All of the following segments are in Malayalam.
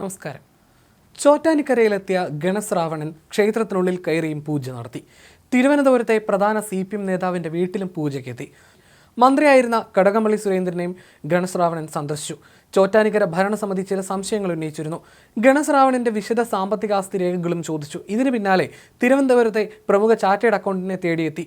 നമസ്കാരം. ചോറ്റാനിക്കരയിലെത്തിയ ഗണശ്രാവണൻ ക്ഷേത്രത്തിനുള്ളിൽ കയറിയും പൂജ നടത്തി. തിരുവനന്തപുരത്തെ പ്രധാന സി പി എം നേതാവിന്റെ വീട്ടിലും പൂജയ്ക്കെത്തി. മന്ത്രിയായിരുന്ന കടകംപള്ളി സുരേന്ദ്രനെയും ഗണശ്രാവണൻ സന്ദർശിച്ചു. ചോറ്റാനിക്കര ഭരണസമിതി ചില സംശയങ്ങൾ ഉന്നയിച്ചിരുന്നു. ഗണശ്രാവണന്റെ വിശദ സാമ്പത്തികാസ്തി രേഖകളും ചോദിച്ചു. ഇതിന് പിന്നാലെ തിരുവനന്തപുരത്തെ പ്രമുഖ ചാർട്ടേഡ് അക്കൗണ്ടിനെ തേടിയെത്തി.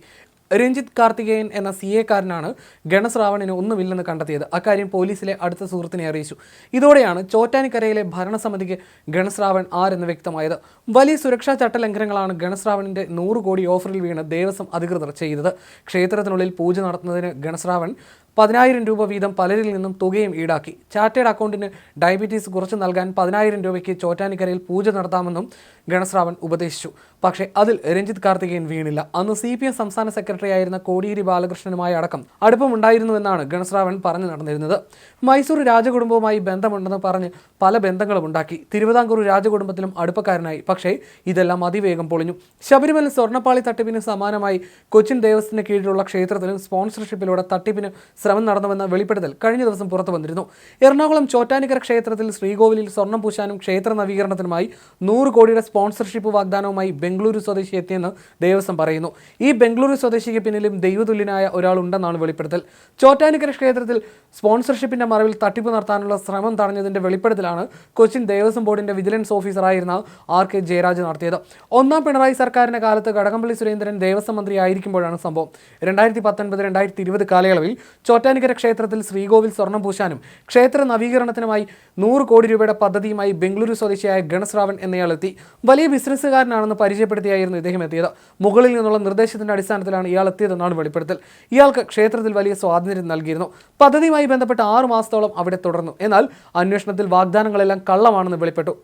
രഞ്ജിത്ത് കാർത്തികേയൻ എന്ന സി എക്കാരനാണ് ഗണശ്രാവണിന് ഒന്നുമില്ലെന്ന് കണ്ടെത്തിയത്. അക്കാര്യം പോലീസിലെ അടുത്ത സുഹൃത്തിനെ അറിയിച്ചു. ഇതോടെയാണ് ചോറ്റാനിക്കരയിലെ ഭരണസമിതിക്ക് ഗണശ്രാവൺ ആരെന്ന് വ്യക്തമായത്. വലിയ സുരക്ഷാ ചട്ടലംഘനങ്ങളാണ് ഗണശ്രാവണിന്റെ നൂറ് കോടി ഓഫറിൽ വീണ് ദേവസ്വം അധികൃതർ ചെയ്തത്. ക്ഷേത്രത്തിനുള്ളിൽ പൂജ നടത്തുന്നതിന് ഗണസ് റാവൺ പതിനായിരം രൂപ വീതം പലരിൽ നിന്നും തുകയും ഈടാക്കി. ചാർട്ടേഡ് അക്കൗണ്ടിന് ഡയബറ്റീസ് കുറച്ച് നൽകാൻ പതിനായിരം രൂപയ്ക്ക് ചോറ്റാനിക്കരയിൽ പൂജ നടത്താമെന്നും ഗണശ്രാവൻ ഉപദേശിച്ചു. പക്ഷേ അതിൽ രഞ്ജിത് കാർത്തികേയൻ വീണില്ല. അന്ന് സി പി എം സംസ്ഥാന സെക്രട്ടറി ആയിരുന്ന കോടിയേരി ബാലകൃഷ്ണനുമായി അടക്കം അടുപ്പമുണ്ടായിരുന്നുവെന്നാണ് ഗണശ്രാവൻ പറഞ്ഞു നടന്നിരുന്നത്. മൈസൂർ രാജകുടുംബവുമായി ബന്ധമുണ്ടെന്ന് പറഞ്ഞ് പല ബന്ധങ്ങളും ഉണ്ടാക്കി. തിരുവിതാംകൂർ രാജകുടുംബത്തിലും അടുപ്പക്കാരനായി. പക്ഷേ ഇതെല്ലാം അതിവേഗം പൊളിഞ്ഞു. ശബരിമല സ്വർണപ്പാളി തട്ടിപ്പിന് സമാനമായി കൊച്ചിൻ ദേവസ്വത്തിന് കീഴിലുള്ള ക്ഷേത്രത്തിലും സ്പോൺസർഷിപ്പിലൂടെ തട്ടിപ്പിന് ശ്രമം നടന്നുവെന്ന വെളിപ്പെടുത്തൽ കഴിഞ്ഞ ദിവസം പുറത്തു വന്നിരുന്നു. എറണാകുളം ചോറ്റാനിക്കര ക്ഷേത്രത്തിൽ ശ്രീകോവിലിൽ സ്വർണം പൂശാനും ക്ഷേത്ര നവീകരണത്തിനുമായി നൂറ് കോടിയുടെ സ്പോൺസർഷിപ്പ് വാഗ്ദാനവുമായി ബംഗളൂരു സ്വദേശി എത്തിയെന്ന് ദേവസ്വം പറയുന്നു. ഈ ബംഗളൂരു സ്വദേശിക്ക് പിന്നിലും ദൈവതുല്യനായ ഒരാളുണ്ടെന്നാണ് വെളിപ്പെടുത്തൽ. ചോറ്റാനിക്കര ക്ഷേത്രത്തിൽ സ്പോൺസർഷിപ്പിന്റെ മറവിൽ തട്ടിപ്പ് നടത്താനുള്ള ശ്രമം തടഞ്ഞതിന്റെ വെളിപ്പെടുത്തലാണ് കൊച്ചിൻ ദേവസ്വം ബോർഡിന്റെ വിജിലൻസ് ഓഫീസറായിരുന്ന ആർ കെ ജയരാജ് നടത്തിയത്. ഒന്നാം പിണറായി സർക്കാരിന്റെ കാലത്ത് കടകംപള്ളി സുരേന്ദ്രൻ ദേവസ്വം മന്ത്രി ആയിരിക്കുമ്പോഴാണ് സംഭവം. രണ്ടായിരത്തി പത്തൊൻപത് രണ്ടായിരത്തി ഇരുപത് കാലയളവിൽ ചോറ്റാനിക്കര ക്ഷേത്രത്തിൽ ശ്രീകോവിൽ സ്വർണം പൂശാനും ക്ഷേത്ര നവീകരണത്തിനുമായി നൂറ് കോടി രൂപയുടെ പദ്ധതിയുമായി ബംഗളൂരു സ്വദേശിയായ ഗണശ്രാവൺ എന്നയാളെത്തി. വലിയ ബിസിനസ്സുകാരനാണെന്ന് പരിചയപ്പെടുത്തിയായിരുന്നു ഇദ്ദേഹം എത്തിയത്. മുകളിൽ നിന്നുള്ള നിർദ്ദേശത്തിന്റെ അടിസ്ഥാനത്തിലാണ് ഇയാൾ എത്തിയതെന്നാണ് വെളിപ്പെടുത്തൽ. ഇയാൾക്ക് ക്ഷേത്രത്തിൽ വലിയ സ്വാതന്ത്ര്യം നൽകിയിരുന്നു. പദ്ധതിയുമായി ബന്ധപ്പെട്ട് ആറു മാസത്തോളം അവിടെ തുടർന്നു. എന്നാൽ അന്വേഷണത്തിൽ വാഗ്ദാനങ്ങളെല്ലാം കള്ളമാണെന്ന് വെളിപ്പെട്ടു.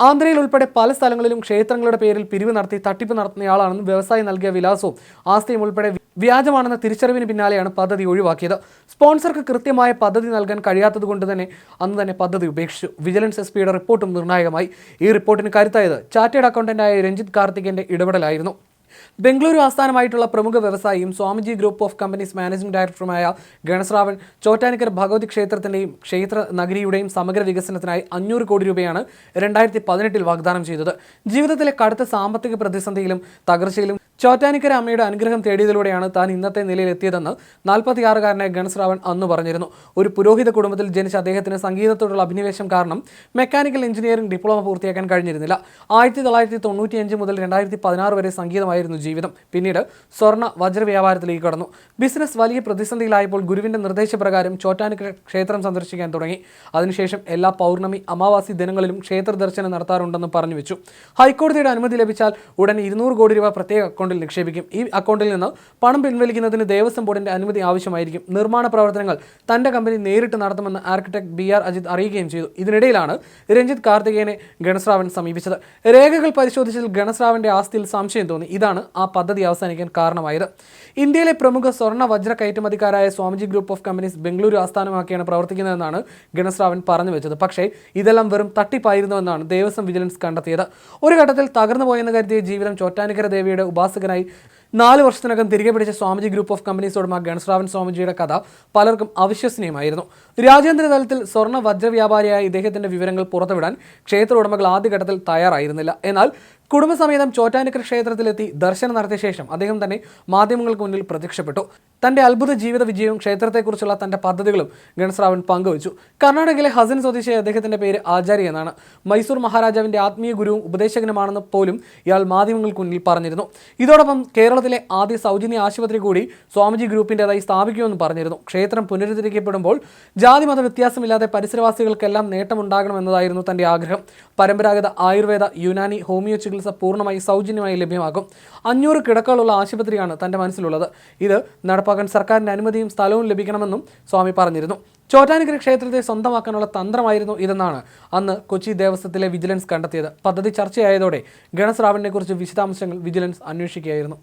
ആന്ധ്രയിൽ ഉൾപ്പെടെ പല സ്ഥലങ്ങളിലും ക്ഷേത്രങ്ങളുടെ പേരിൽ പിരിവ് നടത്തി തട്ടിപ്പ് നടത്തുന്നയാളാണെന്ന് വ്യവസായി നൽകിയ വിലാസവും ആസ്തിയും ഉൾപ്പെടെ വ്യാജമാണെന്ന തിരിച്ചറിവിന് പിന്നാലെയാണ് പദ്ധതി ഒഴിവാക്കിയത്. സ്പോൺസർക്ക് കൃത്യമായ പദ്ധതി നൽകാൻ കഴിയാത്തതുകൊണ്ട് തന്നെ അന്ന് തന്നെ പദ്ധതി ഉപേക്ഷിച്ചു. വിജിലൻസ് എസ് പിയുടെ റിപ്പോർട്ടും നിർണായകമായി. ഈ റിപ്പോർട്ടിന് കരുത്തായത് ചാർട്ടേഡ് അക്കൗണ്ടന്റായ രഞ്ജിത് കാർത്തികന്റെ ഇടപെടലായിരുന്നു. ബംഗളൂരു ആസ്ഥാനമായിട്ടുള്ള പ്രമുഖ വ്യവസായിയും Swamiji group of companies managing ഡയറക്ടറുമായ ഗണസ്രാവൻ ചോറ്റാനിക്കർ ഭഗവതി ക്ഷേത്രത്തിന്റെയും ക്ഷേത്ര നഗരിയുടെയും സമഗ്ര വികസനത്തിനായി അഞ്ഞൂറ് കോടി രൂപയാണ് രണ്ടായിരത്തി പതിനെട്ടിൽ വാഗ്ദാനം ചെയ്തത്. ജീവിതത്തിലെ കടുത്ത സാമ്പത്തിക പ്രതിസന്ധിയിലും തകർച്ചയിലും ചോറ്റാനിക്കര അമ്മയുടെ അനുഗ്രഹം തേടിയതിലൂടെയാണ് താൻ ഇന്നത്തെ നിലയിൽ എത്തിയതെന്ന് നാൽപ്പത്തിയാറുകാരനായ ഗണസ്രാവൻ അന്ന് പറഞ്ഞിരുന്നു. ഒരു പുരോഹിത കുടുംബത്തിൽ ജനിച്ച അദ്ദേഹത്തിന് സംഗീതത്തോടുള്ള അഭിനിവേശം കാരണം മെക്കാനിക്കൽ എഞ്ചിനീയറിംഗ് ഡിപ്ലോമ പൂർത്തിയാക്കാൻ കഴിഞ്ഞിരുന്നില്ല. ആയിരത്തി തൊള്ളായിരത്തി തൊണ്ണൂറ്റിയഞ്ച് മുതൽ രണ്ടായിരത്തി പതിനാറ് വരെ സംഗീതമായിരുന്നു ജീവിതം. പിന്നീട് സ്വർണ വജ്ര വ്യാപാരത്തിലേക്ക് കടന്നു. ബിസിനസ് വലിയ പ്രതിസന്ധിയിലായപ്പോൾ ഗുരുവിന്റെ നിർദ്ദേശപ്രകാരം ചോറ്റാനിക്കര ക്ഷേത്രം സന്ദർശിക്കാൻ തുടങ്ങി. അതിനുശേഷം എല്ലാ പൗർണമി അമാവാസി ദിനങ്ങളിലും ക്ഷേത്ര ദർശനം നടത്താറുണ്ടെന്ന് പറഞ്ഞു വെച്ചു. ഹൈക്കോടതിയുടെ അനുമതി ലഭിച്ചാൽ ഉടൻ ഇരുന്നൂറ് കോടി രൂപ പ്രത്യേക അക്കൗണ്ടിൽ നിക്ഷേപിക്കും. ഈ അക്കൗണ്ടിൽ നിന്ന് പണം പിൻവലിക്കുന്നതിന് ദേവസ്വം ബോർഡിന്റെ അനുമതി ആവശ്യമായിരിക്കും. നിർമ്മാണ പ്രവർത്തനങ്ങൾ തന്റെ കമ്പനി നേരിട്ട് നടത്തുമെന്ന് ആർക്കിടെക്ട് ബി ആർ അജിത് അറിയിക്കുകയും ചെയ്തു. ഇതിനിടയിലാണ് രഞ്ജിത് കാർത്തികേനെ ഗണശ്രാവൻ സമീപിച്ചത്. രേഖകൾ പരിശോധിച്ചതിൽ ഗണസ്രാവന്റെ ആസ്തിയിൽ സംശയം തോന്നി. ഇതാണ് ആ പദ്ധതി അവസാനിക്കാൻ കാരണമായത്. ഇന്ത്യയിലെ പ്രമുഖ സ്വർണ വജ്ര കയറ്റുമതിക്കാരായ Swamiji group of companies Bengaluru ആസ്ഥാനമാക്കിയാണ് പ്രവർത്തിക്കുന്നതെന്നാണ് ഗണശ്രാവൻ പറഞ്ഞു വെച്ചത്. പക്ഷേ ഇതെല്ലാം വെറും തട്ടിപ്പായിരുന്നുവെന്നാണ് ദേവസ്വം വിജിലൻസ് കണ്ടെത്തിയത്. ഒരു ഘട്ടത്തിൽ തകർന്നു പോയെന്ന് കരുതിയ ജീവിതം ചോറ്റാനിക്കര ദേവിയുടെ ഉപാസകനായി നാല് വർഷത്തിനകം തിരികെ പിടിച്ച സ്വാമിജി ഗ്രൂപ്പ് ഓഫ് കമ്പനീസ് ഉടമ ഗണശ്രാവൻ സ്വാമിജിയുടെ കഥ പലർക്കും അവിശ്വസനീയമായിരുന്നു. രാജ്യാന്തര തലത്തിൽ സ്വർണ വജ്ര വ്യാപാരിയായ ഇദ്ദേഹത്തിന്റെ വിവരങ്ങൾ പുറത്തുവിടാൻ ക്ഷേത്ര ഉടമകൾ ആദ്യഘട്ടത്തിൽ തയ്യാറായിരുന്നില്ല. എന്നാൽ കുടുംബസമേതം ചോറ്റാനിക്കര ക്ഷേത്രത്തിലെത്തി ദർശനം നടത്തിയ ശേഷം അദ്ദേഹം തന്നെ മാധ്യമങ്ങൾക്ക് മുന്നിൽ പ്രത്യക്ഷപ്പെട്ടു. തന്റെ അത്ഭുത ജീവിത വിജയവും ക്ഷേത്രത്തെക്കുറിച്ചുള്ള തന്റെ പദ്ധതികളും ഗണസ്രാവൻ പങ്കുവച്ചു. കർണാടകയിലെ ഹസൻ സ്വദേശിയായ അദ്ദേഹത്തിന്റെ പേര് ആചാര്യ എന്നാണ്. മൈസൂർ മഹാരാജാവിന്റെ ആത്മീയ ഗുരുവും ഉപദേശകനുമാണെന്ന് പോലും ഇയാൾ മാധ്യമങ്ങൾക്ക് മുന്നിൽ പറഞ്ഞിരുന്നു. ഇതോടൊപ്പം കേരളത്തിലെ ആദ്യ സൗജന്യ ആശുപത്രി കൂടി സ്വാമിജി ഗ്രൂപ്പിന്റെതായി സ്ഥാപിക്കുമെന്ന് പറഞ്ഞിരുന്നു. ക്ഷേത്രം പുനരുദ്ധരിക്കപ്പെടുമ്പോൾ ജാതി മത വ്യത്യാസമില്ലാതെ പരിസരവാസികൾക്കെല്ലാം നേട്ടമുണ്ടാകണമെന്നതായിരുന്നു തന്റെ ആഗ്രഹം. പരമ്പരാഗത ആയുർവേദ യുനാനി ഹോമിയോ ചികിത്സ പൂർണമായി സൗജന്യമായി ലഭ്യമാകും. അഞ്ഞൂറ് കിടക്കകളുള്ള ആശുപത്രിയാണ് തന്റെ മനസ്സിലുള്ളത്. ഇത് നടപ്പാക്കാൻ സർക്കാരിന്റെ അനുമതിയും സ്ഥലവും ലഭിക്കണമെന്നും സ്വാമി പറഞ്ഞിരുന്നു. ചോറ്റാനിക്കര ക്ഷേത്രത്തെ സ്വന്തമാക്കാനുള്ള തന്ത്രമായിരുന്നു ഇതെന്നാണ് അന്ന് കൊച്ചി ദേവസ്വത്തിലെ വിജിലൻസ് കണ്ടെത്തിയത്. പദ്ധതി ചർച്ചയായതോടെ ഗണസ്രാവിനെക്കുറിച്ച് വിശദാംശങ്ങൾ വിജിലൻസ് അന്വേഷിക്കുകയായിരുന്നു.